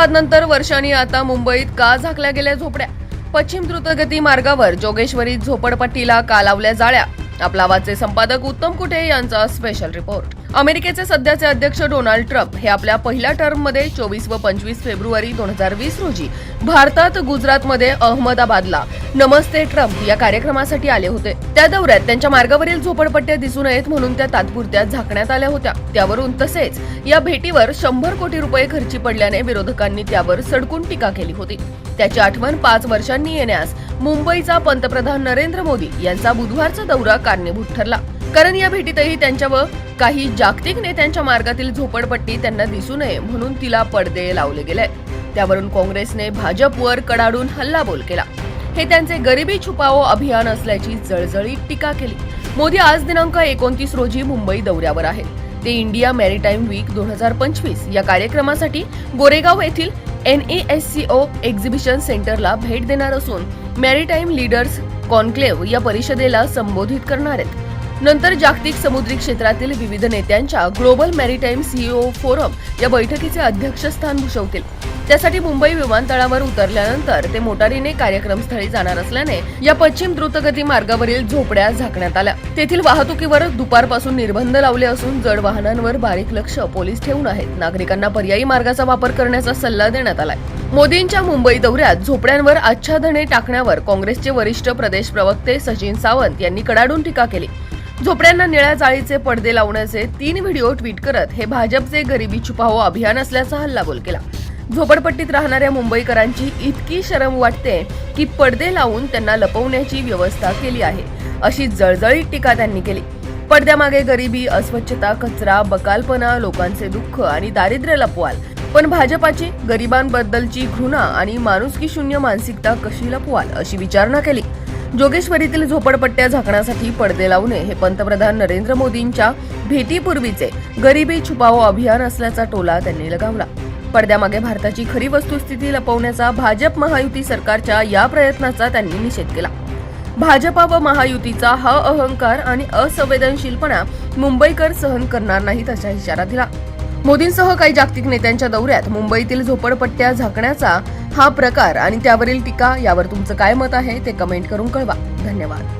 अहमदाबाद नंतर वर्षांनी आता मुंबईत का झाकल्या गेल्या झोपड्या? पश्चिम द्रुतगती मार्गावर जोगेश्वरी झोपडपट्टीला का लावल्या जाळ्या? आपला आवाजचे संपादक उत्तम कुठे यांचा स्पेशल रिपोर्ट अमेरिकेचे सध्याचे अध्यक्ष डोनाल्ड ट्रम्प हे आपल्या पहिल्या टर्ममध्ये चोवीस व पंचवीस फेब्रुवारी दोन हजार वीस रोजी भारतात गुजरातमध्ये अहमदाबादला नमस्ते ट्रम्प या कार्यक्रमासाठी आले होते. त्या दौऱ्यात त्यांच्या मार्गावरील झोपडपट्ट्या दिसून नयेत म्हणून त्या तात्पुरत्या झाकण्यात आल्या होत्या. त्यावरून तसेच या भेटीवर शंभर कोटी रुपये खर्ची पडल्याने विरोधकांनी त्यावर सडकून टीका केली होती. त्याची आठवण पाच वर्षांनी येण्यास मुंबईचा पंतप्रधान नरेंद्र मोदी यांचा बुधवारचा दौरा कारणीभूत ठरला. कारण या भेटीतही त्यांच्या व काही जागतिक नेत्यांच्या मार्गातील झोपडपट्टी त्यांना दिसू नये म्हणून तिला पडदे लावले गेले. त्यावरून काँग्रेसने भाजपवर कडाडून हल्लाबोल केला. हे त्यांचे गरिबी छुपाओ अभियान असल्याची जळजळीत टीका केली. मोदी आज दिनांक एकोणतीस रोजी मुंबई दौऱ्यावर आहेत. ते इंडिया मॅरीटाईम वीक दोन हजार पंचवीस या कार्यक्रमासाठी गोरेगाव येथील एनएएससीओ एक्झिबिशन सेंटरला भेट देणार असून मॅरीटाईम लीडर्स कॉन्क्लेव्ह या परिषदेला संबोधित करणार आहेत. नंतर जागतिक समुद्री क्षेत्रातील विविध नेत्यांच्या ग्लोबल मॅरिटाईम सीईओ फोरम या बैठकीचे अध्यक्षस्थान भूषवतील. त्यासाठी मुंबई विमानतळावर उतरल्यानंतर ते मोटारीने कार्यक्रमस्थळी जाणार असल्याने या पश्चिम द्रुतगती मार्गावरील झोपड्या झाकण्यात आल्या. तेथील वाहतुकीवर दुपारपासून निर्बंध लावले असून जड वाहनांवर बारीक लक्ष पोलीस ठेवून आहेत. नागरिकांना पर्यायी मार्गाचा वापर करण्याचा सल्ला देण्यात आलाय. मोदींच्या मुंबई दौऱ्यात झोपड्यांवर आच्छादने टाकण्यावर काँग्रेसचे वरिष्ठ प्रदेश प्रवक्ते सचिन सावंत यांनी कडाडून टीका केली. झोपड्यांना निळ्या जाळीचे पडदे लावण्याचे तीन व्हिडिओ ट्विट करत हे भाजपचे गरिबी छुपाओ अभियान असल्याचा हल्लाबोल केला. झोपडपट्टीत राहणाऱ्या मुंबईकरांची इतकी शरम वाटते की पडदे लावून त्यांना लपवण्याची व्यवस्था केली आहे अशी जळजळीत टीका त्यांनी केली. पडद्यामागे गरिबी अस्वच्छता कचरा बकालपणा लोकांचे दुःख आणि दारिद्र्य लपवाल पण भाजपाची गरिबांबद्दलची घृणा आणि माणुसकी शून्य मानसिकता कशी लपवाल अशी विचारणा केली. जोगेश्वरीतील झोपडपट्ट्या झाकण्यासाठी पडदे लावणे हे पंतप्रधान नरेंद्र मोदींच्या भेटीपूर्वीचे गरिबी छुपाओ अभियान असल्याचा टोला त्यांनी लगावला. पडद्यामागे भारताची खरी वस्तुस्थिती लपवण्याचा भाजप महायुती सरकारच्या या प्रयत्नाचा त्यांनी निषेध केला. भाजपा व महायुतीचा हा अहंकार आणि असंवेदनशीलपणा मुंबईकर सहन करणार नाहीत असा इशारा दिला. मोदींसह काही जागतिक नेत्यांच्या दौऱ्यात मुंबईतील झोपडपट्ट्या झाकण्याचा हा प्रकार आणि त्यावरील टीका यावर तुमचं काय मत आहे ते कमेंट करून कळवा. धन्यवाद.